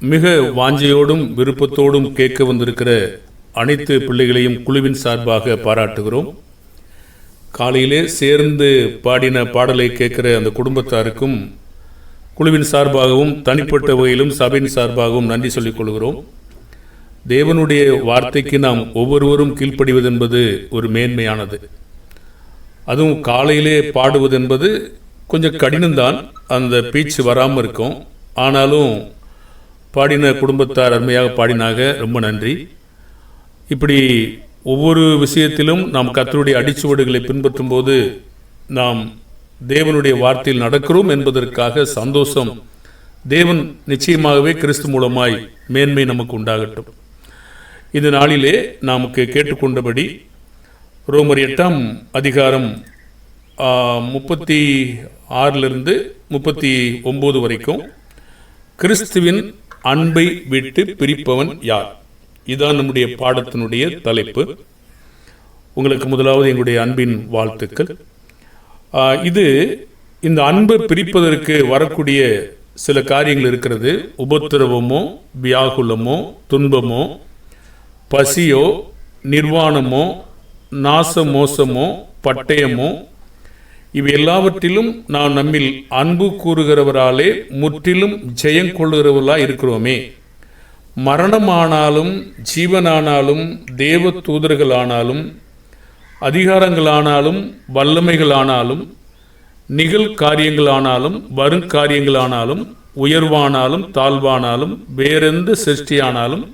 மிக வாஞ்சையோடும் விருப்பத்தோடும் கேட்க வந்திருக்கிற அனைத்து பிள்ளைகளையும் குழுவின் சார்பாக பாராட்டுகிறோம். காலையிலே சேர்ந்து பாடின பாடலை கேட்கிற அந்த குடும்பத்தாருக்கும் குழுவின் சார்பாகவும் தனிப்பட்ட வகையிலும் சபையின் சார்பாகவும் நன்றி சொல்லிக் கொள்கிறோம். தேவனுடைய வார்த்தைக்கு நாம் ஒவ்வொருவரும் கீழ்ப்படிவது என்பது ஒரு மேன்மையானது. அதுவும் காலையிலே பாடுவது என்பது கொஞ்சம் கடினம்தான். அந்த பீச்சு வராமல் இருக்கும். ஆனாலும் பாடின குடும்பத்தார் அருமையாக பாடினாக ரொம்ப நன்றி. இப்படி ஒவ்வொரு விஷயத்திலும் நாம் கத்தருடைய அடிச்சுவடுகளை பின்பற்றும் போது நாம் தேவனுடைய வார்த்தையில் நடக்கிறோம் என்பதற்காக சந்தோஷம். தேவன் நிச்சயமாகவே கிறிஸ்து மூலமாய் மேன்மை நமக்கு உண்டாகட்டும். இந்த நாளிலே நமக்கு கேட்டுக்கொண்டபடி ரோமர் எட்டாம் அதிகாரம் முப்பத்தி ஆறிலிருந்து முப்பத்தி ஒம்பது வரைக்கும் கிறிஸ்துவின் அன்பை விட்டு பிரிப்பவன் யார்? இதுதான் நம்முடைய பாடத்தினுடைய தலைப்பு. உங்களுக்கு முதலாவது எங்களுடைய அன்பின் வாழ்த்துக்கள். இது இந்த அன்பை பிரிப்பதற்கு வரக்கூடிய சில காரியங்கள் இருக்கிறது. உபத்திரவமோ வியாகுலமோ துன்பமோ பசியோ நிர்வாணமோ நாச மோசமோ பட்டயமோ இவை எல்லாவற்றிலும் நாம் நம்மில் அன்பு கூறுகிறவராலே முற்றிலும் ஜெயம் கொள்ளுகிறவர்களாக இருக்கிறோமே. மரணமானாலும் ஜீவனானாலும் தேவ தூதர்களானாலும் அதிகாரங்களானாலும் வல்லமைகளானாலும் நிகழ் காரியங்களானாலும் வருங்காரியங்களானாலும் உயர்வானாலும் தாழ்வானாலும் வேறெந்த சிருஷ்டியானாலும்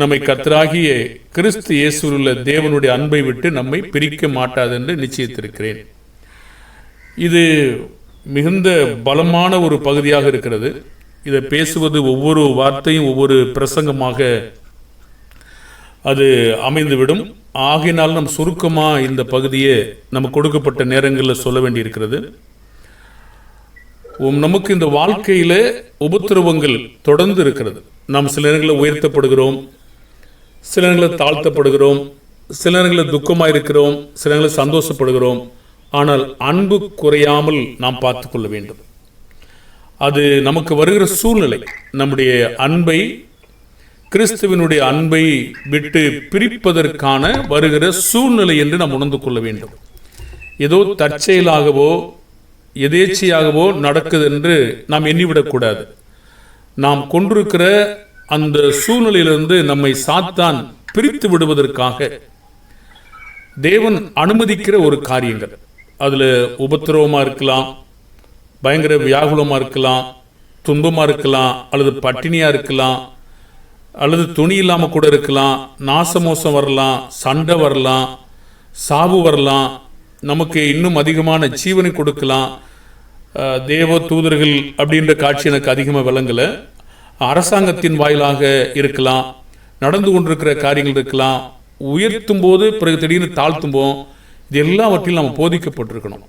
நம்மை கத்தராகிய கிறிஸ்து இயேசுவுள்ள தேவனுடைய அன்பை விட்டு நம்மை பிரிக்க மாட்டாது என்று நிச்சயித்திருக்கிறேன். இது மிகுந்த பலமான ஒரு பகுதியாக இருக்கிறது. இதை பேசுவது ஒவ்வொரு வார்த்தையும் ஒவ்வொரு பிரசங்கமாக அது அமைந்துவிடும். ஆகையினால் நம் சுருக்கமாக இந்த பகுதியை நமக்கு கொடுக்கப்பட்ட நேரங்களில் சொல்ல வேண்டியிருக்கிறது. நமக்கு இந்த வாழ்க்கையில் உபத்திரவங்கள் தொடர்ந்து இருக்கிறது. நாம் சில நேரங்களில் உயர்த்தப்படுகிறோம் சில நேரங்களில் தாழ்த்தப்படுகிறோம் சில நேரங்களில் துக்கமாக இருக்கிறோம் சில நேரங்களில் சந்தோஷப்படுகிறோம். ஆனால் அன்பு குறையாமல் நாம் பார்த்து கொள்ள வேண்டும். அது நமக்கு வருகிற சூழ்நிலை. நம்முடைய அன்பை கிறிஸ்துவினுடைய அன்பை விட்டு பிரிப்பதற்கான வருகிற சூழ்நிலை என்று நாம் உணர்ந்து கொள்ள வேண்டும். ஏதோ தற்செயலாகவோ எதேச்சையாகவோ நடக்குது என்று நாம் எண்ணிவிடக்கூடாது நாம் கொண்டிருக்கிற அந்த சூழ்நிலையிலிருந்து நம்மை சாத்தான் பிரித்து விடுவதற்காக தேவன் அனுமதிக்கிற ஒரு காரியங்கள். அதில் உபத்திரவமாக இருக்கலாம் பயங்கர வியாகுலமாக இருக்கலாம் துன்பமாக இருக்கலாம் அல்லது பட்டினியாக இருக்கலாம் அல்லது துணி இல்லாமல் கூட இருக்கலாம் நாசமோசம் வரலாம் சண்டை வரலாம் சாவு வரலாம் நமக்கு இன்னும் அதிகமான ஜீவனை கொடுக்கலாம். தேவ தூதர்கள் அப்படின்ற காட்சி எனக்கு அதிகமாக விளங்கலை. அரசாங்கத்தின் வாயிலாக இருக்கலாம் நடந்து கொண்டிருக்கிற காரியங்கள் இருக்கலாம். உயர்த்தும் போது பிறகு திடீர்னு தாழ்த்தும்போது இது எல்லாவற்றிலும் நாம் போதிக்கப்பட்டிருக்கணும்.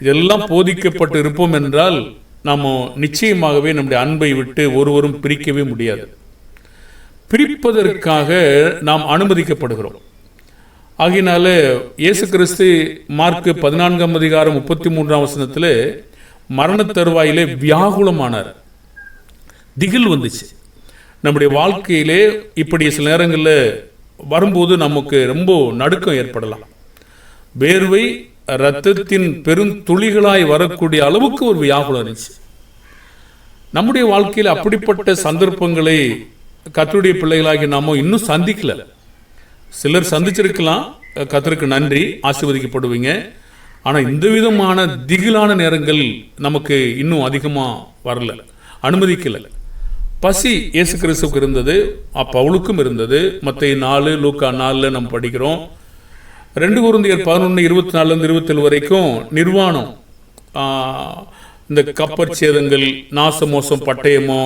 இதெல்லாம் போதிக்கப்பட்டு இருப்போம் என்றால் நாம் நிச்சயமாகவே நம்முடைய அன்பை விட்டு ஒருவரும் பிரிக்கவே முடியாது. பிரிப்பதற்காக நாம் அனுமதிக்கப்படுகிறோம். ஆகினால இயேசு கிறிஸ்து மார்க்கு பதினான்காம் அதிகாரம் முப்பத்தி மூன்றாம் வசனத்தில் மரண தருவாயிலே வியாகுலமானார். திகில் வந்துச்சு. நம்முடைய வாழ்க்கையிலே இப்படி சில நேரங்களில் வரும்போது நமக்கு ரொம்ப நடுக்கம் ஏற்படலாம். வேர்வை ரத்தத்தின் பெருந்துளிகளாய் வரக்கூடிய அளவுக்கு ஒரு வியாகுலம் இருந்துச்சு. நம்முடைய வாழ்க்கையில் அப்படிப்பட்ட சந்தர்ப்பங்களை கத்தருடைய பிள்ளைகளாகி நாம இன்னும் சந்திக்கல. சிலர் சந்திச்சிருக்கலாம். கத்தருக்கு நன்றி. ஆசீர்வதிக்கப்படுவீங்க. ஆனால் இந்த விதமான திகிலான நேரங்கள் நமக்கு இன்னும் அதிகமாக வரல. அனுமதிக்கல. பசி இயேசு கிறிஸ்துவுக்கு இருந்தது அப்பவுளுக்கும் இருந்தது. மற்ற நாலு லூக்கா நாலில் நம்ம படிக்கிறோம். ரெண்டு குருந்தியர் பதினொன்று இருபத்தி நாலுலேருந்து இருபத்தேழு வரைக்கும் நிர்வாணம். இந்த கப்பற் சேதங்கள் நாச மோசம் பட்டயமோ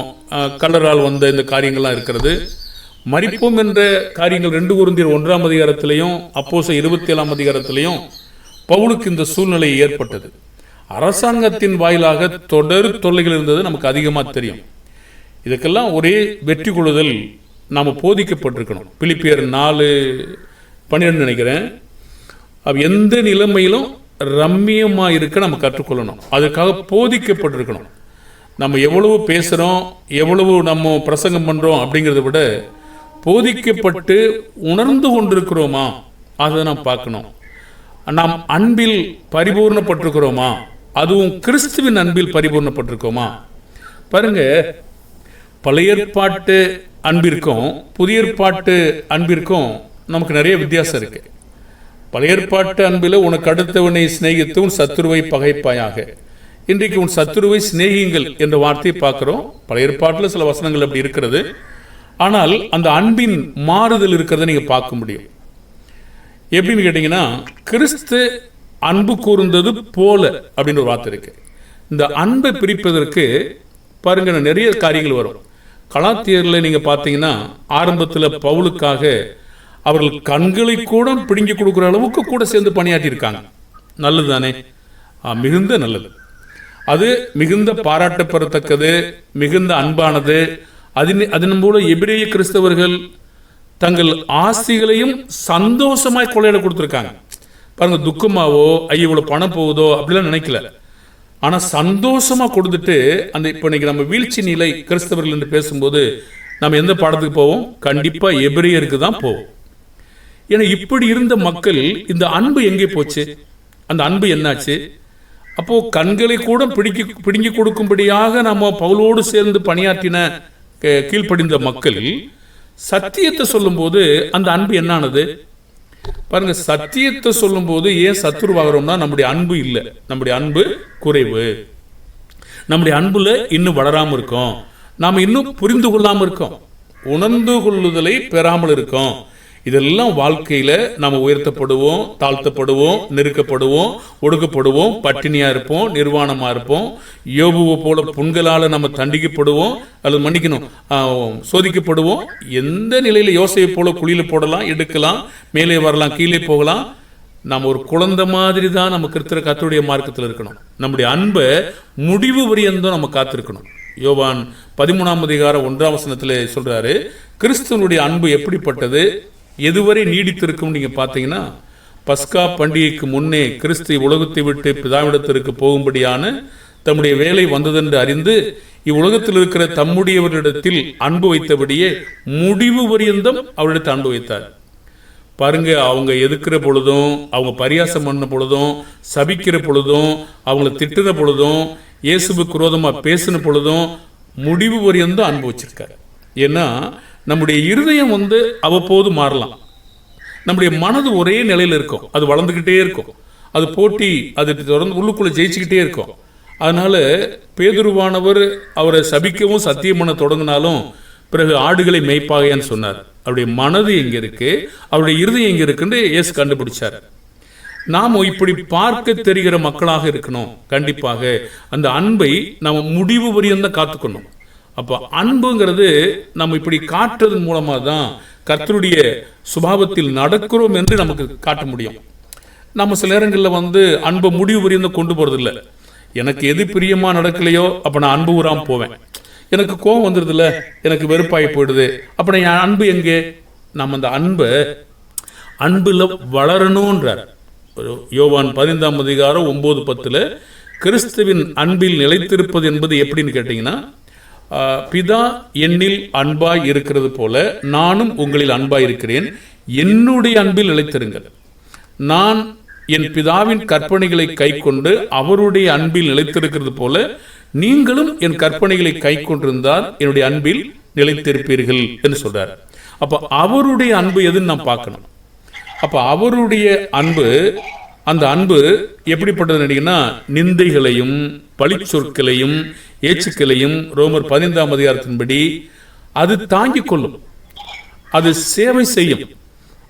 கலரால் வந்த இந்த காரியங்கள்லாம் இருக்கிறது. மறிப்போம் என்ற காரியங்கள் ரெண்டு குருந்தியர் ஒன்றாம் அதிகாரத்திலையும் அப்போச இருபத்தி ஏழாம் அதிகாரத்திலையும் பவுலுக்கு இந்த சூழ்நிலை ஏற்பட்டது. அரசாங்கத்தின் வாயிலாக தொடர் தொல்லைகள் இருந்தது நமக்கு அதிகமாக தெரியும். இதுக்கெல்லாம் ஒரே வெற்றி கொள்ளுதல் நாம் போதிக்கப்பட்டிருக்கணும். பிலிப்பியர் நாலு பன்னிரெண்டு நினைக்கிறேன். அப்போ எந்த நிலைமையிலும் ரம்மியமாக இருக்க நம்ம கற்றுக்கொள்ளணும். அதுக்காக போதிக்கப்பட்டிருக்கணும். நம்ம எவ்வளவு பேசுகிறோம் எவ்வளவு நம்ம பிரசங்கம் பண்ணுறோம் அப்படிங்கிறத விட போதிக்கப்பட்டு உணர்ந்து கொண்டிருக்கிறோமா? அதை நாம் பார்க்கணும். நாம் அன்பில் பரிபூர்ணப்பட்டிருக்கிறோமா? அதுவும் கிறிஸ்துவின் அன்பில் பரிபூர்ணப்பட்டிருக்கோமா? பாருங்க பழைய ஏற்பாட்டு அன்பிற்கும் புதிய ஏற்பாட்டு அன்பிற்கும் நமக்கு நிறைய வித்தியாசம் இருக்குது பழைய ஏற்பாட்டு அன்பில் உனக்கு அடுத்தவனை சிநேகித்து உன் சத்துருவை பகைப்பாயாக. இன்றைக்கு உன் சத்துருவை சிநேகிங்கள் என்ற வார்த்தையை பார்க்கிறோம். பழைய ஏற்பாட்டில் சில வசனங்கள் அப்படி இருக்கிறது. ஆனால் அந்த அன்பின் மாறுதல் இருக்கிறத நீங்க பார்க்க முடியும். எப்படின்னு கேட்டிங்கன்னா கிறிஸ்து அன்பு கூர்ந்தது போல அப்படின்னு ஒரு வார்த்தை இருக்கு. இந்த அன்பை பிரிப்பதற்கு பாருங்க நிறைய காரியங்கள் வரும். கலாத்தியரில் நீங்க பார்த்தீங்கன்னா ஆரம்பத்தில் பவுலுக்காக அவர்கள் கண்களை கூட பிடுங்கி கொடுக்குற அளவுக்கு கூட சேர்ந்து பணியாற்றியிருக்காங்க. நல்லது தானே மிகுந்த நல்லது. அது மிகுந்த பாராட்டப்பெறத்தக்கது மிகுந்த அன்பானது. அதன் அதன் மூலம் எபிரேய கிறிஸ்தவர்கள் தங்கள் ஆஸ்திகளையும் சந்தோஷமாய் கொள்ளையிட கொடுத்துருக்காங்க. பாருங்க துக்கமாவோ ஐயோ இவ்வளோ பணம் போகுதோ? அப்படிலாம் நினைக்கல. ஆனால் சந்தோஷமாக கொடுத்துட்டு அந்த இப்போ இன்னைக்கு நம்ம வீழ்ச்சி நிலை கிறிஸ்தவர்கள் என்று பேசும்போது நம்ம எந்த பாடத்துக்கு போவோம்? கண்டிப்பாக எபிரேயருக்கு தான் போவோம். ஏன்னா இப்படி இருந்த மக்கள் இந்த அன்பு எங்கே போச்சு? அந்த அன்பு என்னாச்சு? அப்போ கண்களை கூட பிடிக்க பிடுங்கி கொடுக்கும்படியாக நம்ம பவுலோடு சேர்ந்து பணியாற்றின கீழ்ப்படிந்த மக்கள் சத்தியத்தை சொல்லும்போது அந்த அன்பு என்னானது? பாருங்க சத்தியத்தை சொல்லும்போது ஏன் சத்துருவாகிறோம்னா நம்முடைய அன்பு இல்லை. நம்முடைய அன்பு குறைவு. நம்முடைய அன்புல இன்னும் வளராம இருக்கோம். நாம இன்னும் புரிந்து கொள்ளாம இருக்கோம். உணர்ந்து கொள்ளுதலை பெறாமல் இருக்கோம். இதெல்லாம் வாழ்க்கையில நாம உயர்த்தப்படுவோம் தாழ்த்தப்படுவோம் நெருக்கப்படுவோம் ஒடுக்கப்படுவோம் பட்டினியா இருப்போம் நிர்வாணமா இருப்போம். யோபுவை போல புண்களால நம்ம தண்டிக்கப்படுவோம் அல்லது மன்னிக்கணும் சோதிக்கப்படுவோம். எந்த நிலையில யோசையை போல குழியில போடலாம் எடுக்கலாம் மேலே வரலாம் கீழே போகலாம். நாம் ஒரு குழந்தை மாதிரி தான் நம்ம கிறிஸ்தர கத்துடைய மார்க்கத்தில் இருக்கணும். நம்முடைய அன்பை முடிவு வரியந்தம் நம்ம காத்திருக்கணும். யோவான் பதிமூணாம் அதிகாரம் ஒன்றாம் வசனத்தில் சொல்றாரு கிறிஸ்துவனுடைய அன்பு எப்படிப்பட்டது? எதுவரை நீடித்திருக்கும் நீங்க பார்த்தீங்கன்னா பஸ்கா பண்டிகைக்கு முன்னே கிறிஸ்து உலகத்தை விட்டு பிதாவிடத்திற்கு போகும்படியான தம்முடைய வேலை வந்ததென்று அறிந்து இவ்வுலகத்தில் இருக்கிற தம்முடையவரிடத்தில் அன்பு வைத்தபடியே முடிவு பரியந்தம் அவரிடத்தில் அன்பு வைத்தார். பாருங்க அவங்க எதுக்கிற பொழுதும் அவங்க பரியாசம் பண்ண பொழுதும் சபிக்கிற பொழுதும் அவங்கள திட்டுற பொழுதும் இயேசுவுக்கு குரோதமாக பேசின பொழுதும் முடிவு வரையும் அன்பு வச்சிருக்காரு. ஏன்னா நம்முடைய இருதயம் வந்து அவ்வப்போது மாறலாம். நம்முடைய மனது ஒரே நிலையில் இருக்கும். அது வளர்ந்துக்கிட்டே இருக்கும். அது போட்டி அது தொடர்ந்து உள்ளுக்குள்ளே ஜெயிச்சுக்கிட்டே இருக்கும். அதனால பேதுருவானவர் அவரை சபிக்கவும் சத்தியம் பண்ண தொடங்கினாலும் பிறகு ஆடுகளை மேய்ப்பாகையான்னு சொன்னார். அவருடைய மனது எங்கே இருக்கு? அவருடைய இருதயம் எங்கே இருக்குன்னு இயேசு கண்டுபிடிச்சார். நாம் இப்படி பார்க்க தெரிகிற மக்களாக இருக்கணும். கண்டிப்பாக அந்த அன்பை நாம் முடிவு வரையும் தான் காத்துக்கணும். அப்போ அன்புங்கிறது நம்ம இப்படி காட்டுறதன் மூலமாக தான் கர்த்தருடைய சுபாவத்தில் நடக்கிறோம் என்று நமக்கு காட்ட முடியும். நம்ம சில நேரங்களில் வந்து அன்பை முடிவு வரையும் கொண்டு போகிறது இல்லை எனக்கு எது பிரியமாக நடக்கலையோ அப்போ நான் அன்பு உராமல் போவேன். எனக்கு கோபம் வந்துடுதுல்ல எனக்கு வெறுப்பாகி போயிடுது. அப்போ நான் என் அன்பு எங்கே? நம்ம அந்த அன்பை அன்பில் வளரணுன்றார் ஒரு யோவான் பதினைந்தாம் அதிகாரம் ஒம்பது பத்தில் கிறிஸ்துவின் அன்பில் நிலைத்திருப்பது என்பது எப்படின்னு கேட்டிங்கன்னா பிதா என்னில் அன்பாய் இருக்கிறது போல நானும் உங்களில் அன்பாய் இருக்கிறேன். என்னுடைய அன்பில் நிலைத்திருங்கள். நான் என் பிதாவின் கற்பனைகளை கைக்கொண்டு அவருடைய அன்பில் நிலைத்திருக்கிறது போல நீங்களும் என் கற்பனைகளை கைக்கொண்டிருந்தால் என்னுடைய அன்பில் நிலைத்திருப்பீர்கள் என்று சொல்றார். அப்ப அவருடைய அன்பு எதுன்னு நான் பார்க்கணும். அப்ப அவருடைய அன்பு அந்த அன்பு எப்படிப்பட்டது நினைக்கிறீங்கன்னா நிந்தைகளையும் பழிச்சொற்களையும் ஏச்சுக்களையும் ரோமர் பதினைந்தாம் அதிகாரத்தின்படி அது தாங்கிக் கொள்ளும். அது சேவை செய்யும்.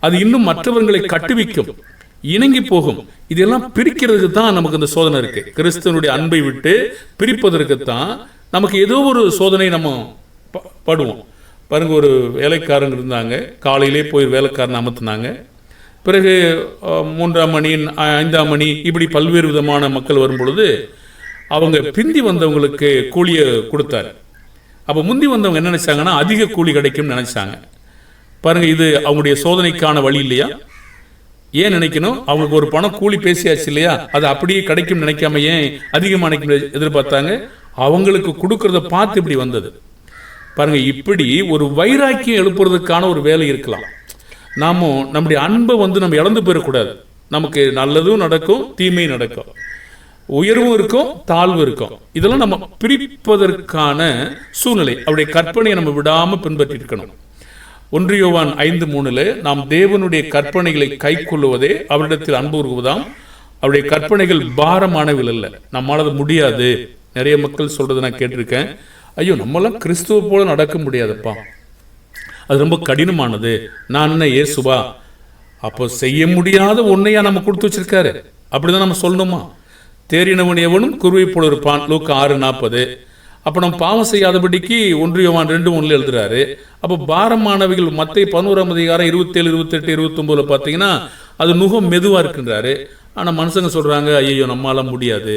அது இன்னும் மற்றவர்களை கட்டுவிக்கும். இணங்கி போகும். இதெல்லாம் பிரிக்கிறதுக்கு தான் நமக்கு இந்த சோதனை இருக்கு. கிறிஸ்தவனுடைய அன்பை விட்டு பிரிப்பதற்கு தான் நமக்கு ஏதோ ஒரு சோதனை நம்ம படுவோம். பாருங்க ஒரு வேலைக்காரங்க இருந்தாங்க. காலையிலே போய் வேலைக்காரன் அமர்த்தினாங்க. பிறகு மூன்றாம் மணி ஐந்தாம் மணி இப்படி பல்வேறு விதமான மக்கள் வரும் பொழுது அவங்க பிந்தி வந்தவங்களுக்கு கூலியை கொடுத்தாரு. அப்போ முந்தி வந்தவங்க என்ன நினைச்சாங்கன்னா அதிக கூலி கிடைக்கும்னு நினைச்சாங்க. பாருங்கள் இது அவங்களுடைய சோதனைக்கான வழி இல்லையா? ஏன் நினைக்கணும்? அவங்களுக்கு ஒரு பணம் கூலி பேசியாச்சு இல்லையா? அது அப்படியே கிடைக்கும் நினைக்காம ஏன் அதிகமாக எதிர்பார்த்தாங்க? அவங்களுக்கு கொடுக்கறத பார்த்து இப்படி வந்தது. பாருங்க இப்படி ஒரு வைராக்கியம் எழுப்புறதுக்கான ஒரு வேலை இருக்கலாம். நாமும் நம்முடைய அன்பை வந்து நம்ம இழந்து போயிடக்கூடாது. நமக்கு நல்லதும் நடக்கும் தீமையும் நடக்கும். உயர்வும் இருக்கும் தாழ்வு இருக்கும். இதெல்லாம் நம்ம பிரிப்பதற்கான சூழ்நிலை. அவருடைய கற்பனையை நம்ம விடாம பின்பற்றி இருக்கணும். ஒன்றியோவான் ஐந்து மூணுல நாம் தேவனுடைய கற்பனைகளை கை கொள்ளுவதே அவரிடத்தில் அன்பு உருகுவதாம். அவருடைய கற்பனைகள் பாரமானவில் அல்ல. நம்மால அது முடியாது. நிறைய மக்கள் சொல்றதை நான் கேட்டிருக்கேன். ஐயோ நம்மளாம் கிறிஸ்துவ போல நடக்க முடியாதுப்பா. அது ரொம்ப கடினமானது. நான் என்ன ஏசுவா அப்போ செய்ய முடியாத ஒன்னையா நம்ம கொடுத்து வச்சிருக்காரு. அப்படிதான் நம்ம சொல்லணுமா? தேறினவன் எவனும் குருவை போல இருப்பான். லூக்கு ஆறு நாற்பது. அப்போ நம்ம பாவம் செய்யாதபடிக்கு ஒன்றியவான் ரெண்டு ஒன்றில் எழுதுறாரு. அப்போ பாரமானவைகள் மத்தை பதினோராம் அதிகாரம் இருபத்தேழு இருபத்தெட்டு இருபத்தொம்போதில் பார்த்தீங்கன்னா அது நுகம் மெதுவாக இருக்குன்றாரு. ஆனால் மனுஷங்க சொல்கிறாங்க ஐயோ நம்மளால் முடியாது.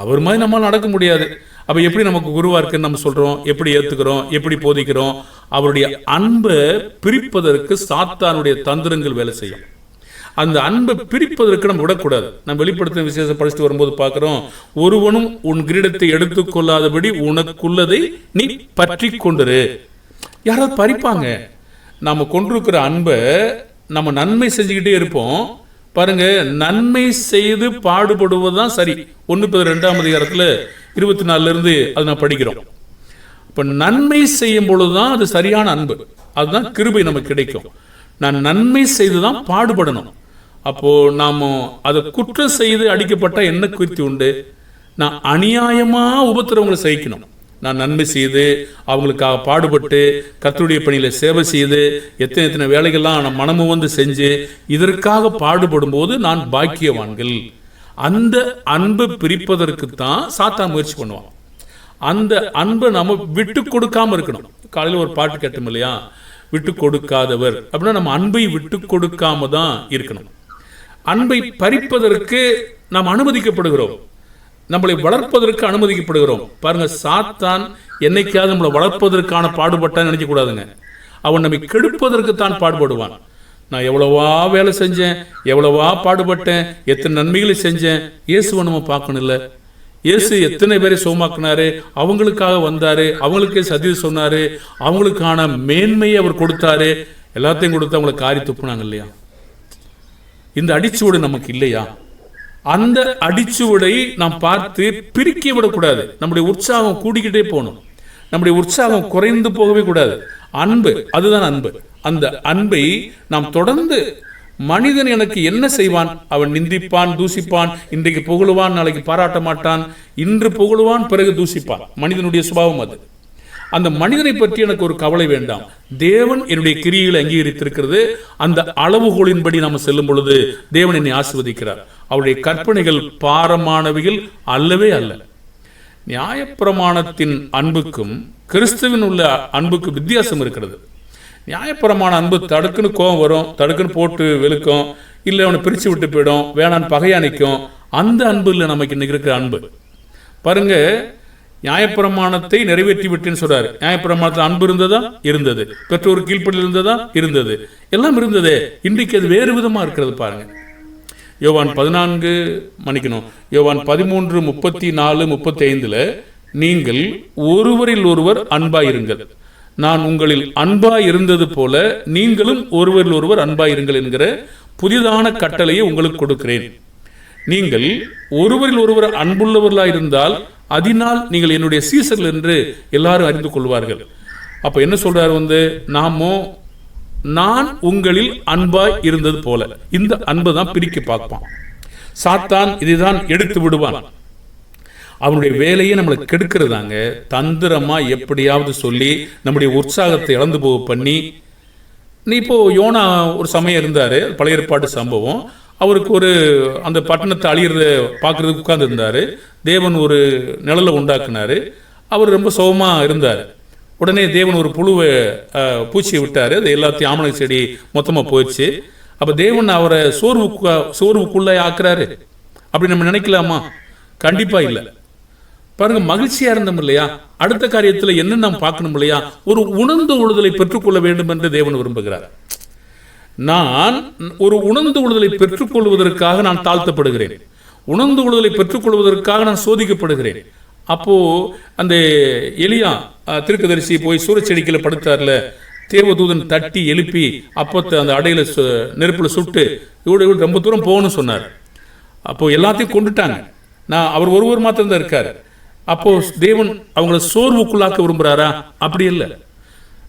அவர் மாதிரி நம்மளால் நடக்க முடியாது. அப்போ எப்படி நமக்கு குருவாக இருக்குன்னு நம்ம சொல்கிறோம் எப்படி ஏற்றுக்கிறோம் எப்படி போதிக்கிறோம்? அவருடைய அன்பை பிரிப்பதற்கு சாத்தானுடைய தந்திரங்கள் வேலை செய்யும். அந்த அன்பை பிரிப்பதற்கு நம்ம விடக்கூடாது. நம்ம வெளிப்படுத்தின விசேஷம் படிச்சுட்டு வரும்போது பார்க்குறோம் ஒருவனும் உன் கிரீடத்தை எடுத்துக்கொள்ளாதபடி உனக்குள்ளதை நீ பற்றி கொண்டுரு. யாராவது பறிப்பாங்க? நாம கொண்டிருக்கிற அன்பை நம்ம நன்மை செஞ்சுக்கிட்டே இருப்போம். பாருங்க நன்மை செய்து பாடுபடுவது தான் சரி. ஒன்று இப்போ ரெண்டாம் அதிகாரத்தில் இருபத்தி நாலுல இருந்து அது நான் படிக்கிறோம். இப்போ நன்மை செய்யும் பொழுது தான் அது சரியான அன்பு. அதுதான் கிருபை நமக்கு கிடைக்கும். நான் நன்மை செய்து தான் பாடுபடணும். அப்போ நாம அதை குற்றம் செய்து அடிக்கப்பட்ட என்ன குறித்து உண்டு. நான் அநியாயமா உபத்திரவங்களை சகிக்கணும். நான் நன்மை செய்து அவங்களுக்காக பாடுபட்டு கத்தருடைய பணியில சேவை செய்து எத்தனை எத்தனை வேலைகள்லாம் நான் மனமும் வந்து செஞ்சு இதற்காக பாடுபடும் போது நான் பாக்கியவான்கள். அந்த அன்பை பிரிப்பதற்கு தான் சாத்தா முயற்சி பண்ணுவான். அந்த அன்பை நம்ம விட்டு கொடுக்காம இருக்கணும். காலையில் ஒரு பாட்டு கேட்டோம் இல்லையா? விட்டு கொடுக்காதவர். அப்படின்னா நம்ம அன்பை விட்டு கொடுக்காம தான் இருக்கணும். அன்பை பறிப்பதற்கு நாம் அனுமதிக்கப்படுகிறோம். நம்மளை வளர்ப்பதற்கு அனுமதிக்கப்படுகிறோம். பாருங்க சாத்தான் என்னைக்காவது நம்மளை வளர்ப்பதற்கான பாடுபட்டான்னு நினைக்க கூடாதுங்க அவன் நம்மை கெடுப்பதற்கு தான் பாடுபடுவான். நான் எவ்வளவா வேலை செஞ்சேன் எவ்வளவா பாடுபட்டேன் எத்தனை நன்மைகளை செஞ்சேன் இயேசுவை நம்ம பார்க்கணும் இல்லை. இயேசு எத்தனை பேரை சோமாக்குனாரு அவங்களுக்காக வந்தாரு. அவங்களுக்கே சதி சொன்னாரு. அவங்களுக்கான மேன்மையை அவர் கொடுத்தாரு. எல்லாத்தையும் கொடுத்து அவங்களை காரி துப்புனாங்க இல்லையா? இந்த அடிச்சுவடு நமக்கு இல்லையா? அந்த அடிச்சுவடை நாம் பார்த்து பிரிக்க விடக்கூடாது. நம்முடைய உற்சாகம் கூடிக்கிட்டே போகணும். நம்முடைய உற்சாகம் குறைந்து போகவே கூடாது. அன்பு அதுதான் அன்பு. அந்த அன்பை நாம் தொடர்ந்து மனிதன் எனக்கு என்ன செய்வான்? அவன் நிந்திப்பான் தூசிப்பான் இன்றைக்கு புகழுவான் நாளைக்கு பாராட்ட மாட்டான். இன்று புகழுவான் பிறகு தூசிப்பான். மனிதனுடைய சுபாவம் அது. அந்த மனிதனை பற்றி எனக்கு ஒரு கவலை வேண்டாம். தேவன் என்னுடைய கிரியில் அங்கீகரித்திருக்கிறது. அந்த அளவுகோலின்படி நாம் செல்லும் பொழுது தேவன் என்னை ஆசிர்வதிக்கிறார். அவருடைய கற்பனைகள் பாரமானவைகள் அல்லவே அல்ல. நியாயப்பிரமாணத்தின் அன்புக்கும் கிறிஸ்துவின் உள்ள அன்புக்கு வித்தியாசம் இருக்கிறது. நியாயப்பிரமாண அன்பு தடுக்குன்னு கோவம் வரும் தடுக்குன்னு போட்டு வெளுக்கும் இல்லை அவனை பிரித்து விட்டு போயிடும் வேணான்னு பகையா நிற்கும். அந்த அன்பு இல்லை நமக்கு இன்னைக்கு இருக்கிற அன்பு. பாருங்க நியாயப்பிரமாணத்தை நிறைவேற்றி விட்டேன்னு சொல்றாரு. நியாயப்பிரமாணத்தில் அன்பு இருந்ததா? இருந்தது. பெற்றோர் கீழ்ப்படியில் இருந்ததா? இருந்தது. எல்லாம் இருந்ததே. இன்றைக்கு அது வேறு விதமாக இருக்கிறது பாருங்க. யோவான் பதினான்கு மன்னிக்கணும். யோவான் பதிமூன்று முப்பத்தி நாலு முப்பத்தி ஐந்தில் நீங்கள் ஒருவரில் ஒருவர் அன்பாயிருங்கள். நான் உங்களில் அன்பாய் இருந்தது போல நீங்களும் ஒருவரில் ஒருவர் அன்பாயிருங்கள் என்கிற புதிதான கட்டளையை உங்களுக்கு கொடுக்கிறேன். நீங்கள் ஒருவரில் ஒருவர் அன்புள்ளவர்களாக இருந்தால் அதனால் நீங்கள் என்னுடைய சீசர்கள் என்று எல்லாரும் அறிந்து கொள்வார்கள். அப்ப என்ன சொல்றாரு வந்து? நாமோ நான் உங்களில் அன்பாய் இருந்தது போல. இந்த அன்பை தான் பிரிக்க பார்ப்பான். சாத்தான் இதைதான் எடுத்து விடுவான். அவனுடைய வேலையை நம்மளுக்கு கெடுக்கிறதாங்க. தந்திரமா எப்படியாவது சொல்லி நம்முடைய உற்சாகத்தை இழந்து போக பண்ணி நீ இப்போ யோனா ஒரு சமயம் இருந்தாரு பழைய ஏற்பாட்டு சம்பவம். அவருக்கு ஒரு அந்த பட்டணத்தை அழியிறத பார்க்கறதுக்கு உட்கார்ந்து இருந்தாரு தேவன் ஒரு நிழலை உண்டாக்குனாரு. அவர் ரொம்ப சுகமா இருந்தார். உடனே தேவன் ஒரு புழுவை பூச்சியை விட்டாரு. அது எல்லாத்தையும் ஆமணை செடி மொத்தமா போயிடுச்சு. அப்ப தேவன் அவரை சோர்வு சோர்வுக்குள்ள ஆக்குறாரு. அப்படி நம்ம நினைக்கலாமா? கண்டிப்பா இல்லை. பாருங்க மகிழ்ச்சியா இருந்தோம் இல்லையா? அடுத்த காரியத்துல என்ன நாம் பார்க்கணும் இல்லையா? ஒரு உணர்ந்து உழுதலை பெற்றுக்கொள்ள வேண்டும் என்று தேவன் விரும்புகிறார். நான் ஒரு உணர்ந்து உழுதலை பெற்றுக்கொள்வதற்காக நான் தாழ்த்தப்படுகிறேன். உணர்ந்து உழுதலை பெற்றுக்கொள்வதற்காக நான் சோதிக்கப்படுகிறேன். அப்போ அந்த எலியா திருக்கதரிசி போய் சூரச்செடிக்கில் படுத்தார்ல தேவதூதன் தட்டி எழுப்பி அப்பத்தை அந்த அடையில சு சுட்டு இவ்வளோ இவ்வளோ ரொம்ப தூரம் போகணும்னு சொன்னார். அப்போ எல்லாத்தையும் கொண்டுட்டாங்க. நான் அவர் ஒருவர் மாத்திரம் தான் இருக்காரு. அப்போ தேவன் அவங்கள சோர்வுக்குள்ளாக்க விரும்புறாரா? அப்படி இல்லை.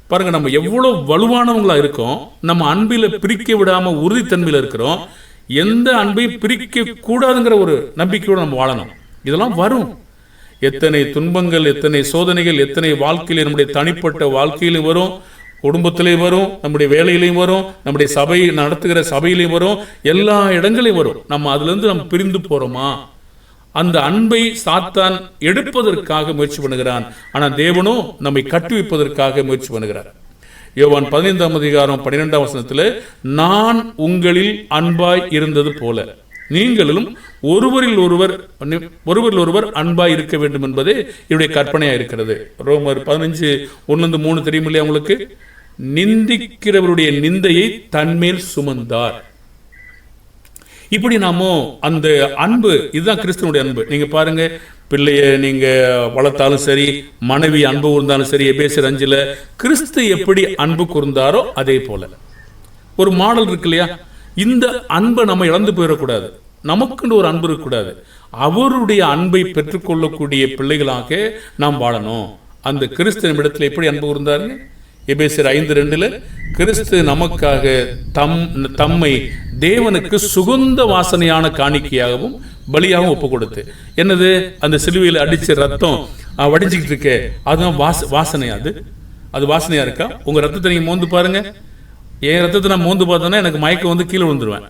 பாருங்க நம்ம எவ்வளவு வலுவானவங்களா இருக்கோம் நம்ம அன்பில பிரிக்க விடாம உறுதித்தன்மையில இருக்கிறோம் எந்த அன்பையும் பிரிக்க கூடாதுங்கிற ஒரு நம்பிக்கையோட நம்ம வாழணும். இதெல்லாம் வரும். எத்தனை துன்பங்கள் எத்தனை சோதனைகள் எத்தனை வாழ்க்கையில நம்முடைய தனிப்பட்ட வாழ்க்கையிலும் வரும் குடும்பத்திலையும் வரும் நம்முடைய வேலையிலையும் வரும் நம்முடைய சபை நடத்துகிற சபையிலையும் வரும் எல்லா இடங்களையும் வரும். நம்ம அதுல இருந்து நம்ம பிரிந்து போறோமா? அந்த அன்பை சாத்தான் எடுப்பதற்காக முயற்சி பண்ணுகிறான். ஆனால் தேவனோ நம்மை கட்டுவிப்பதற்காக முயற்சி பண்ணுகிறார். யோவான் பதினைந்தாம் அதிகாரம் பன்னிரெண்டாம் வசனத்தில் நான் உங்களில் அன்பாய் இருந்தது போல. நீங்களும் ஒருவரில் ஒருவர் ஒருவரில் ஒருவர் அன்பாய் இருக்க வேண்டும் என்பதே என்னுடைய கற்பனையாக இருக்கிறது. ரோமர் பதினஞ்சு ஒன்னு மூணு தெரியும் இல்லையா உங்களுக்கு? நிந்திக்கிறவருடைய நிந்தையை தன்மேல் சுமந்தார். இப்படி நாம அந்த அன்பு இதுதான் கிறிஸ்துவனுடைய அன்பு. நீங்க பாருங்க பிள்ளைய நீங்க வளர்த்தாலும் சரி மனைவி அன்பு கூர்ந்தாலும் சரி எபேசர் அஞ்சில் கிறிஸ்து எப்படி அன்பு கூர்ந்தாரோ அதே போல. ஒரு மாடல் இருக்கு இல்லையா? இந்த அன்பை நம்ம இழந்து போயிடக்கூடாது. நமக்குன்னு ஒரு அன்பு இருக்கக்கூடாது. அவருடைய அன்பை பெற்றுக்கொள்ளக்கூடிய பிள்ளைகளாக நாம் வாழணும். அந்த கிறிஸ்து இடத்துல எப்படி அன்பு கூர்ந்தாருன்னு எபேசர் ஐந்து ரெண்டுல கிறிஸ்து நமக்காக தம் தம்மை தேவனுக்கு சுகந்த வாசனையான காணிக்கையாகவும் பலியாகவும் ஒப்பு கொடுத்து என்னது? அந்த சிலுவையில் அடிச்ச ரத்தம் வடிஞ்சிக்கிட்டு வடிஞ்சுக்கிட்டு இருக்கே. அதுதான் வாச வாசனையா அது. அது வாசனையா இருக்கா? உங்க ரத்தத்தை நீங்க மோந்து பாருங்க. என் ரத்தத்தை நான் மோந்து பார்த்தோன்னா எனக்கு மயக்கம் வந்து கீழே விழுந்துருவேன்.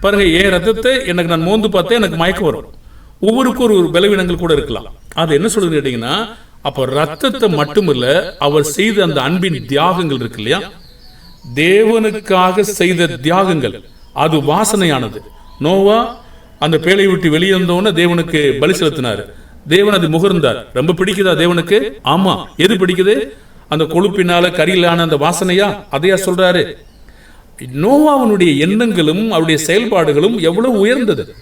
பாருங்க என் ரத்தத்தை எனக்கு நான் மோந்து பார்த்தேன் எனக்கு மயக்கம் வரும். ஒவ்வொருக்கும் ஒரு ஒரு பலவீனங்கள் கூட இருக்கலாம். அது என்ன சொல்லுது கேட்டீங்கன்னா அப்போ ரத்தத்தை மட்டுமில்ல அவர் செய்த அந்த அன்பின் தியாகங்கள் இருக்கு இல்லையா? தேவனுக்காக செய்த தியாகங்கள். அது வாசனையானது. நோவா அந்த பேழை விட்டு வெளியே வந்தோடனே தேவனுக்கு பலி செலுத்தினார். தேவன் அது முகர்ந்தார். ரொம்ப பிடிக்குதா தேவனுக்கு? ஆமா. எது பிடிக்குது? அந்த கொழுப்பினால கரியிலான அந்த வாசனையா? அதையா சொல்றாரு. நோவாவனுடைய எண்ணங்களும் அவருடைய செயல்பாடுகளும் எவ்வளவு உயர்ந்தது.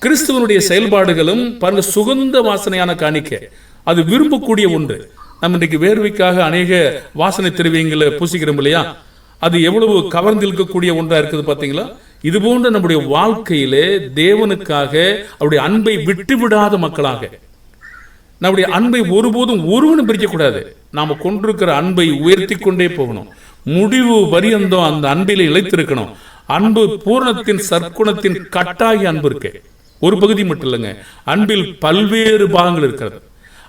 கிறிஸ்துவனுடைய செயல்பாடுகளும் பாருங்க சுகந்த வாசனையான காணிக்கை. அது விரும்பக்கூடிய ஒன்று. நம்ம இன்றைக்கு வேர்வைக்காக அநேக வாசனை திரவியங்களை பூசிக்கிறோம் இல்லையா? அது எவ்வளவு கவர்ந்து இருக்கக்கூடிய ஒன்றா இருக்குது பாத்தீங்களா இது போன்ற நம்முடைய வாழ்க்கையிலே தேவனுக்காக அவருடைய அன்பை விட்டு விடாத மக்களாக. நம்முடைய அன்பை ஒருபோதும் ஒருவனும் பிரிக்கக்கூடாது. நாம கொண்டிருக்கிற அன்பை உயர்த்தி கொண்டே போகணும். முடிவு பரியந்தம் அந்த அன்பில் இழைத்திருக்கணும். அன்பு பூரணத்தின் சற்குணத்தின் கட்டாய அன்பு இருக்கு. ஒரு பகுதி மட்டும் இல்லைங்க. அன்பில் பல்வேறு பாகங்கள் இருக்கிறது.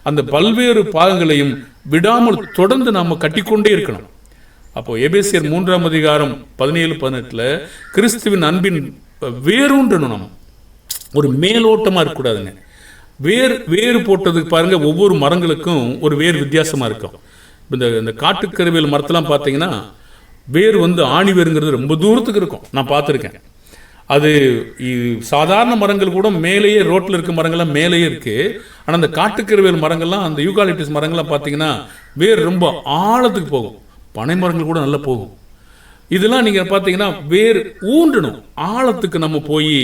அந்த பல்வேறு பாகங்களையும் விடாமல் தொடர்ந்து நாம் கட்டிக்கொண்டே இருக்கணும். அப்போ எபேசியர் மூன்றாம் அதிகாரம் பதினேழு பதினெட்டுல கிறிஸ்துவின் அன்பின் வேரூன்றணும் நம்ம ஒரு மேலோட்டமா இருக்கக்கூடாதுங்க. வேர் வேர் போட்டதுக்கு பாருங்க ஒவ்வொரு மரங்களுக்கும் ஒரு வேர் வித்தியாசமா இருக்கும். இந்த இந்த காட்டுக்கருவியல் மரத்தெல்லாம் பார்த்தீங்கன்னா வேர் வந்து ஆணி வேருங்கிறது ரொம்ப தூரத்துக்கு இருக்கும். நான் பார்த்துருக்கேன். அது சாதாரண மரங்கள் கூட மேலேயே ரோட்டில் இருக்க மரங்கள்லாம் மேலேயே இருக்கு. ஆனால் அந்த காட்டுக்கருவேல் மரங்கள்லாம் அந்த யூகாலிப்டிஸ் மரங்கள்லாம் பார்த்தீங்கன்னா வேர் ரொம்ப ஆழத்துக்கு போகும். பனை மரங்கள் கூட நல்லா போகும். இதெல்லாம் நீங்கள் பார்த்தீங்கன்னா வேர் ஊன்றணும். ஆழத்துக்கு நம்ம போய்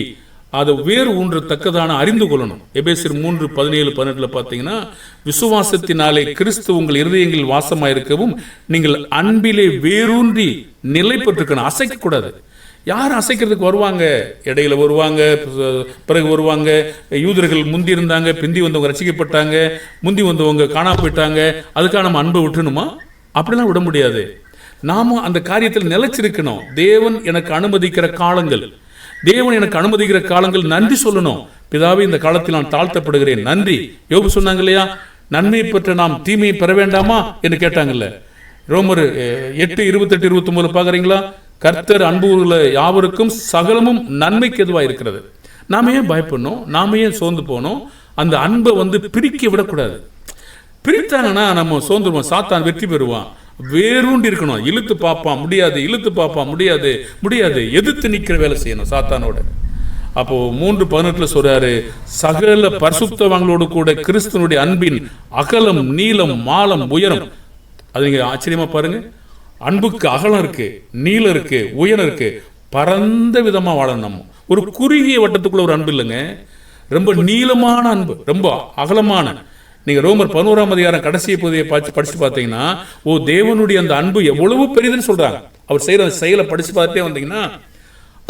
அதை வேர் ஊன்றத்தக்கதான அறிந்து கொள்ளணும். எபேசியர் மூன்று பதினேழு பதினெட்டில் பார்த்தீங்கன்னா விசுவாசத்தினாலே கிறிஸ்து உங்கள் இருதயங்களில் வாசமாக இருக்கவும் நீங்கள் அன்பிலே வேரூன்றி நிலை பெற்றுக்கணும் அசைக்கக்கூடாது. யார் அசைக்கிறதுக்கு வருவாங்க? இடையில வருவாங்க பிறகு வருவாங்க. யூதர்கள் முந்தி இருந்தாங்க பிந்தி வந்தவங்க ரசிக்கப்பட்டாங்க முந்தி வந்தவங்க காணாம போயிட்டாங்க. அதுக்காக நம்ம அன்பை விட்டுணுமா? அப்படிலாம் விட முடியாது. நாம அந்த காரியத்தில் நிலைச்சிருக்கணும். தேவன் எனக்கு அனுமதிக்கிற காலங்கள். தேவன் எனக்கு அனுமதிக்கிற காலங்கள். நன்றி சொல்லணும். பிதாவே இந்த காலத்தில் நான் தாழ்த்தப்படுகிறேன். நன்றி. யோபு சொன்னாங்க இல்லையா? நன்மையை பெற்ற நாம் தீமையை பெற வேண்டாமா? என்று கேட்டாங்கல்ல. ரோமர் எட்டு இருபத்தெட்டு இருபத்தொம்பது பார்க்குறீங்களா? கர்த்தர் அன்பு உள்ள யாவருக்கும் சகலமும் நன்மைக்கு எதுவாக இருக்கிறது. நாம ஏன் பயப்படணும்? நாம ஏன் சோர்ந்து போனோம் அந்த அன்பை வந்து பிரிக்க விடக்கூடாது. பிரித்தாங்கன்னா நம்ம சோர்ந்துருவோம். சாத்தான் வெற்றி பெறுவான். வேரூண்டி இருக்கணும். இழுத்து பார்ப்பான். முடியாது. இழுத்து பார்ப்பான். முடியாது. முடியாது. எதிர்த்து நிற்கிற வேலை செய்யணும் சாத்தானோட. அப்போ மூன்று பதினெட்டுல சொல்றாரு சகல பரிசுத்தவங்களோடு கூட கிறிஸ்துவனுடைய அன்பின் அகலம் நீளம் மாலம் உயரம். அது நீங்க ஆச்சரியமா பாருங்க. அன்புக்கு அகலம் இருக்கு நீளம் இருக்கு உயரம் இருக்கு. பரந்த விதமா வாழணும் நம்ம. ஒரு குறுகிய வட்டத்துக்குள்ள ஒரு அன்பு இல்லைங்க. ரொம்ப நீளமான அன்பு ரொம்ப அகலமான. நீங்க ரோமர் பதினோராம் அதிகாரம் கடைசி பகுதியை பார்த்து படிச்சு பார்த்தீங்கன்னா ஓ தேவனுடைய அந்த அன்பு எவ்வளவு பெரியதுன்னு சொல்றாங்க. அவர் செய்யற செயலை படிச்சு பார்த்தே வந்தீங்கன்னா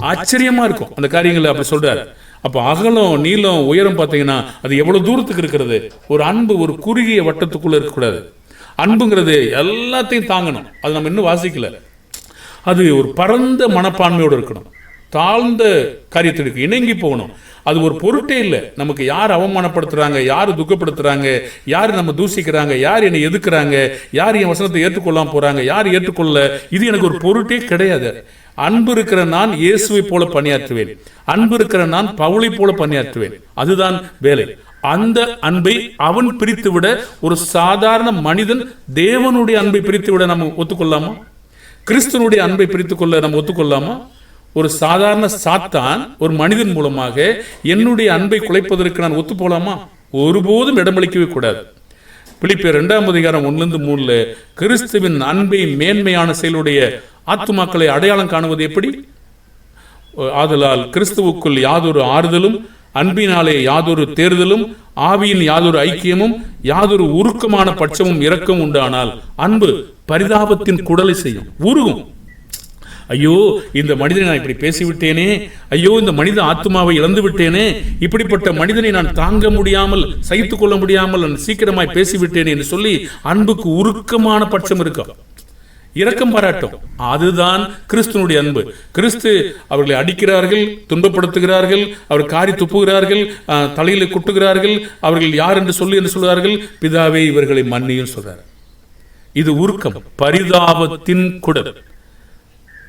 ஆச்சரியமா இருக்கும். அந்த காரியங்களை அப்படி சொல்றாரு. அப்போ அகலம் நீளம் உயரம் பார்த்தீங்கன்னா அது எவ்வளவு தூரத்துக்கு இருக்கிறது? ஒரு அன்பு ஒரு குறுகிய வட்டத்துக்குள்ள இருக்கக்கூடாது. அன்புங்கிறது எல்லாத்தையும் தாங்கணும். அது நம்ம இன்னும் வாசிக்கல. அது ஒரு பரந்த மனப்பான்மையோடு இருக்கணும். தாழ்ந்த காரியத்திற்கு இணங்கி போகணும். அது ஒரு பொருட்டே இல்லை. நமக்கு யார் அவமானப்படுத்துறாங்க யார் துக்கப்படுத்துறாங்க யார் நம்ம தூசிக்கிறாங்க யார் என்னை எதுக்குறாங்க யார் என் வசனத்தை ஏற்றுக்கொள்ளாம போறாங்க யார் ஏற்றுக்கொள்ள இது எனக்கு ஒரு பொருட்டே கிடையாது. அன்பு இருக்கிற நான் இயேசுவை போல பணியாற்றுவேன். அன்பு இருக்கிற நான் பவுளை போல பணியாற்றுவேன். அதுதான் வேலை. அந்த அன்பை அவன் பிரித்து விட ஒரு சாதாரண மனிதன் தேவனுடைய அன்பை பிரித்து விட நம்ம ஒத்துக்கொள்ளாமா? கிறிஸ்துவனுடைய அன்பை பிரித்துக்கொள்ள நம்ம ஒத்துக்கொள்ளாமா? ஒரு சாதாரண சாத்தான் ஒரு மனிதன் மூலமாக என்னுடைய அன்பை குலைப்பதற்கு நான் ஒத்து போலாமா ஒருபோதும் இடமளிக்கவே கூடாது. பிலிப்பியர் இரண்டாம் அதிகாரம் ஒன்றிலிருந்து மூணுல கிறிஸ்துவின் அன்பை மேன்மையான செயலுடைய ஆத்துமாக்களை அடையாளம் காணுவது எப்படி? ஆதலால் கிறிஸ்துவுக்குள் யாதொரு ஆறுதலும் அன்பினாலே யாதொரு தேர்தலும் ஆவியின் யாதொரு ஐக்கியமும் யாதொரு உருக்கமான பட்சமும் இரக்கம் உண்டானால் அன்பு பரிதாபத்தின் குடலை செய்யும் உருகும். ஐயோ இந்த மனிதனை நான் இப்படி பேசிவிட்டேனே. ஐயோ இந்த மனித ஆத்மாவை இழந்து விட்டேனே இப்படிப்பட்ட மனிதனை நான் தாங்க முடியாமல் சகித்துக் கொள்ள முடியாமல் நான் சீக்கிரமாய் பேசிவிட்டேனே என்று சொல்லி அன்புக்கு உருக்கமான பட்சம் இருக்கும். இரக்கம் பாராட்டும். அதுதான் கிறிஸ்துனுடைய அன்பு. கிறிஸ்து அவர்களை அடிக்கிறார்கள் துன்பப்படுத்துகிறார்கள் அவர் காரி துப்புகிறார்கள் ஆஹ், தலையில குட்டுகிறார்கள் அவர்கள் யார் என்று சொல்லி என்று சொல்கிறார்கள். பிதாவே இவர்களை மன்னியும் சொல்றார். இது உருக்கம். பரிதாபத்தின் குடல்.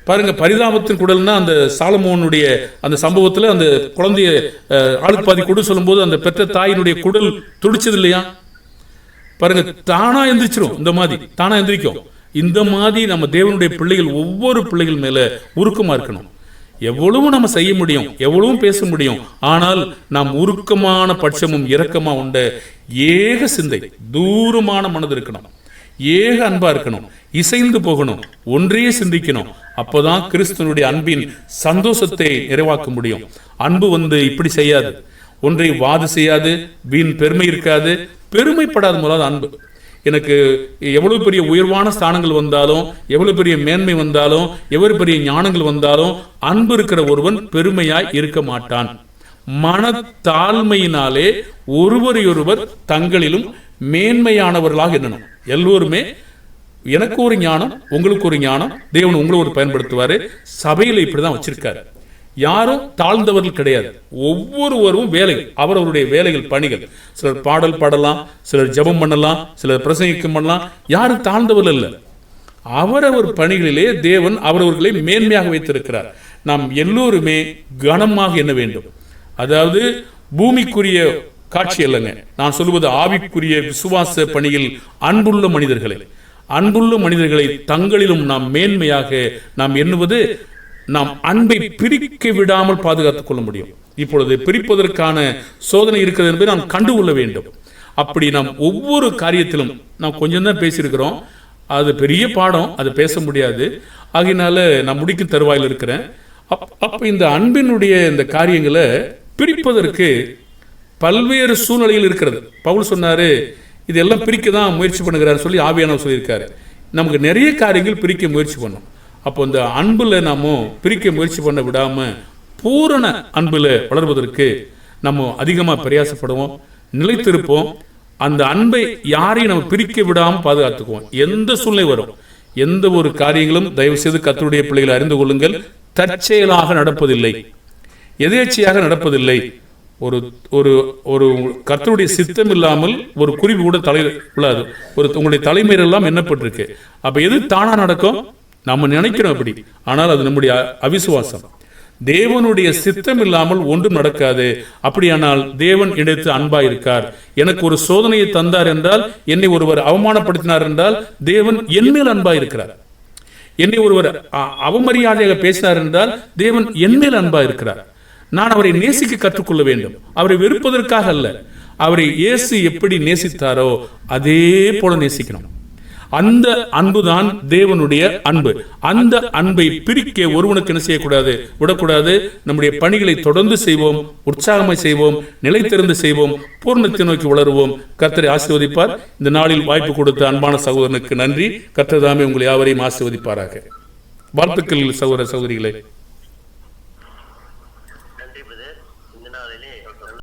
பாருங்க பரிதாபத்தின் குடல்னா அந்த சாலமோனுடைய அந்த சம்பவத்துல அந்த குழந்தைய அஹ், ஆளுக்கு பாதி குடு சொல்லும்போது அந்த பெற்ற தாயினுடைய குடல் துடிச்சது இல்லையா? பாருங்க தானா எந்திரிச்சிரும். இந்த மாதிரி தானா எந்திரிக்கும். இந்த மாதிரி நம்ம தேவனுடைய பிள்ளைகள் ஒவ்வொரு பிள்ளைகள் மேல உருக்கமா இருக்கணும். எவ்வளவு நம்ம செய்ய முடியும் எவ்வளவும் பேச முடியும் ஆனால் நாம் உருக்கமான பட்சமும் இரக்கமா உண்ட ஏக சிந்தை தூரமான மனது இருக்கணும். ஏக அன்பா இருக்கணும் இசைந்து போகணும் ஒன்றே சிந்திக்கணும். அப்போதான் கிறிஸ்துவனுடைய அன்பின் சந்தோஷத்தை நிறைவாக்க முடியும். அன்பு வந்து இப்படி செய்யாது. ஒன்றை வாது செய்யாது வீண் பெருமை இருக்காது பெருமைப்படாத முதலாவது அன்பு. எனக்கு எவ்வளவு பெரிய உயர்வான ஸ்தானங்கள் வந்தாலும் எவ்வளவு பெரிய மேன்மை வந்தாலும் எவ்வளவு பெரிய ஞானங்கள் வந்தாலும் அன்பு இருக்கிற ஒருவன் பெருமையாய் இருக்க மாட்டான். மனத்தாழ்மையினாலே ஒருவரையொருவர் தங்களிலும் மேன்மையானவர்களாக எண்ணணும். எல்லோருமே எனக்கு ஒரு ஞானம் உங்களுக்கு ஒரு ஞானம் தேவன் உங்களை ஒரு பயன்படுத்துவாரு. இப்படி இப்படிதான் வச்சிருக்காரு. யாரும் தாழ்ந்தவர்கள் கிடையாது. ஒவ்வொருவரும் வேலைகள் அவரவருடைய வேலைகள் பணிகள். சிலர் பாடல் பாடலாம் சிலர் ஜெபம் பண்ணலாம் சிலர் பிரசங்கிக்கும் பண்ணலாம். யாரும் தாழ்ந்தவர்கள் இல்லை. அவரவர் பணிகளிலே தேவன் அவரவர்களை மேன்மையாக வைத்திருக்கிறார். நாம் எல்லோருமே கனமாக எண்ண வேண்டும். அதாவது பூமிக்குரிய காட்சி அல்லங்க. நான் சொல்வது ஆவிக்குரிய விசுவாச பணியில் அன்புள்ள மனிதர்களை. அன்புள்ள மனிதர்களை தங்களிலும் நாம் மேன்மையாக நாம் எண்ணுவது நாம் அன்பை பிரிக்க விடாமல் பாதுகாத்துக் கொள்ள முடியும். இப்பொழுது பிரிப்பதற்கான சோதனை இருக்கிறது என்பதை நாம் கண்டுகொள்ள வேண்டும். அப்படி நாம் ஒவ்வொரு காரியத்திலும் நாம் கொஞ்சம் தான் பேசியிருக்கிறோம். அது பெரிய பாடம் அது பேச முடியாது. ஆகினால நான் முடிக்கும் தருவாயில் இருக்கிறேன். அப் இந்த அன்பினுடைய இந்த காரியங்களை பிரிப்பதற்கு பல்வேறு சூழ்நிலைகள் இருக்கிறது. பவுல் சொன்னாரு இதெல்லாம் பிரிக்க தான் முயற்சி பண்ணுகிறார் சொல்லி ஆவியானவர் சொல்லியிருக்காரு. நமக்கு நிறைய காரியங்கள் பிரிக்க முயற்சி பண்ணும். அப்போ இந்த அன்பில் நாம பிரிக்க முயற்சி பண்ண விடாம பூரண அன்பில் வளர்வதற்கு நம்ம அதிகமாக பிரயாசப்படுவோம் நிலைத்திருப்போம். அந்த அன்பை யாரையும் நம்ம பிரிக்க விடாமல் பாதுகாத்துக்குவோம். எந்த சூழ்நிலை வரும்? எந்த ஒரு காரியங்களும் தயவு செய்து கத்தருடைய பிள்ளைகளை அறிந்து கொள்ளுங்கள். தற்செயலாக நடப்பதில்லை. எதேச்சையாக நடப்பதில்லை. ஒரு ஒரு ஒரு கத்தருடைய சித்தம் இல்லாமல் ஒரு குருவி கூட தலை உள்ளாது. ஒரு உங்களுடைய தலைமையிலெல்லாம் என்னப்பட்டிருக்கு அப்போ எது தானாக நடக்கும்? நம்ம நினைக்கிறோம் அப்படி. ஆனால் அது நம்முடைய அவிசுவாசம். தேவனுடைய சித்தம் இல்லாமல் ஒன்றும் நடக்காது. அப்படியானால் தேவன் இணைத்து அன்பாய் இருக்கார் எனக்கு ஒரு சோதனையை தந்தார் என்றால் என்னை ஒருவர் அவமானப்படுத்தினார் என்றால் தேவன் என்மேல் அன்பாய் இருக்கிறார் என்னை ஒருவர் அவமரியாதையாக பேசினார் என்றால் தேவன் என்மேல் அன்பாய் இருக்கிறார் நான் அவரை நேசிக்க கற்றுக்கொள்ள வேண்டும். அவரை வெறுப்பதற்காக அல்ல. அவரை இயேசு எப்படி நேசித்தாரோ அதே போல நேசிக்கணும். அந்த அன்புதான் தேவனுடைய அன்பு. அந்த அன்பை பிரிக்க ஒருவனுக்கு என்ன செய்யக்கூடாது? விடக்கூடாது. நம்முடைய பணிகளை தொடர்ந்து செய்வோம் உற்சாகமாய் செய்வோம் நிலைத்திருந்து செய்வோம் பூர்ணத்தை நோக்கி வளருவோம். கர்த்தரை ஆசீர்வதிப்பார். இந்த நாளில் வாய்ப்பு கொடுத்த அன்பான சகோதரனுக்கு நன்றி. கர்த்தர் தாமே உங்களை யாவரையும் ஆசீர்வதிப்பாராக. வாழ்த்துக்கள் சகோதர சகோதரிகளே.